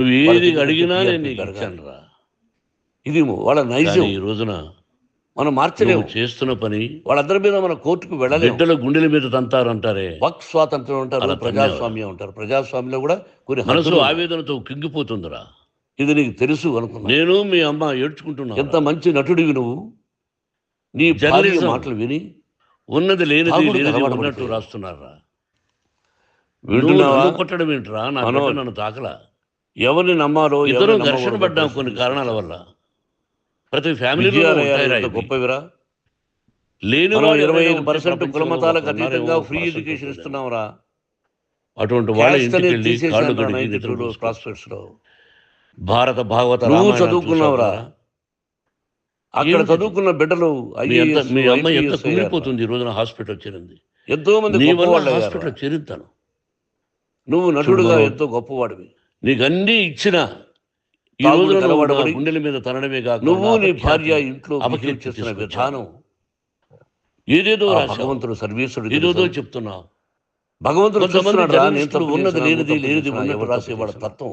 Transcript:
నువ్వు ఏది అడిగినా నేను నీకు? ఇచ్చాను రా. ఇది వాళ్ళ నైజం. ఈ రోజున మనం మార్చలేము. చేస్తున్న పని వాళ్ళందరి మీద మన కోర్టుకు వెళ్ళలేము. బిడ్డల గుండెల మీద తంతారంటారే. వక్ స్వాతంత్రం ఉంటారు అలా ప్రజాస్వామ్యం ఉంటారు ప్రజాస్వామ్యంలో కూడా కొన్ని మనసు. ఆవేదనతో కింగిపోతుందిరా. ఇది నీకు తెలుసు అనుకున్నా. నేను మీ అమ్మ ఏడ్చుకుంటున్నా ఎంత మంచి నటుడివి నువ్వు. నీ జర్నలిజం. మాటలు విని ఉన్నది లేనిది లేనిది ఉన్నట్టు. రాస్తున్నారా? కొట్టడం ఏంట్రా? నన్ను తాకలా? ఎవరిని నమ్మాలో ఇద్దరు ఘర్షణ పడ్డాం కొన్ని. కారణాల వల్ల ప్రతి ఫ్యామిలీలో ఇవి. గొప్పవిరా లేని ఇరవై ఐదు పర్సెంట్ కులమతాలకు అతీతంగా ఫ్రీ ఎడ్యుకేషన్ ఉంటుంది. ఇస్తున్నాంరా అటువంటి వాళ్ళ Caste ఇంటికి అనేది వెళ్ళి తీసేశారు కాళ్ళు రా కడిగి 92 నిద్ర లో భారత భాగవత నువ్వు చదువుకున్నావురా? అక్కడ? చదువుకున్న బిడ్డలు మీ ఎంత కుమిలిపోతుంది ఈ రోజున హాస్పిటల్ చేరింది. ఎంతో మంది హాస్పిటల్. చేరుతాను నువ్వు నటుడుగా. ఎంతో గొప్పవాడివి నీకు అన్ని ఇచ్చిన ఈ గుండెల మీద తనడమే కాక నువ్వు నా భార్య ఇంట్లో అపకీర్తి బిహేవ్ చేస్తున్న తీసుకొచ్చావు. విధానం ఏదేదో భగవంతుడు సర్వీసుడు ఏదేదో తెలుసా? చెప్తున్నావు భగవంతుడు ఉన్నది లేనిది లేనిది చేసినా. తత్వం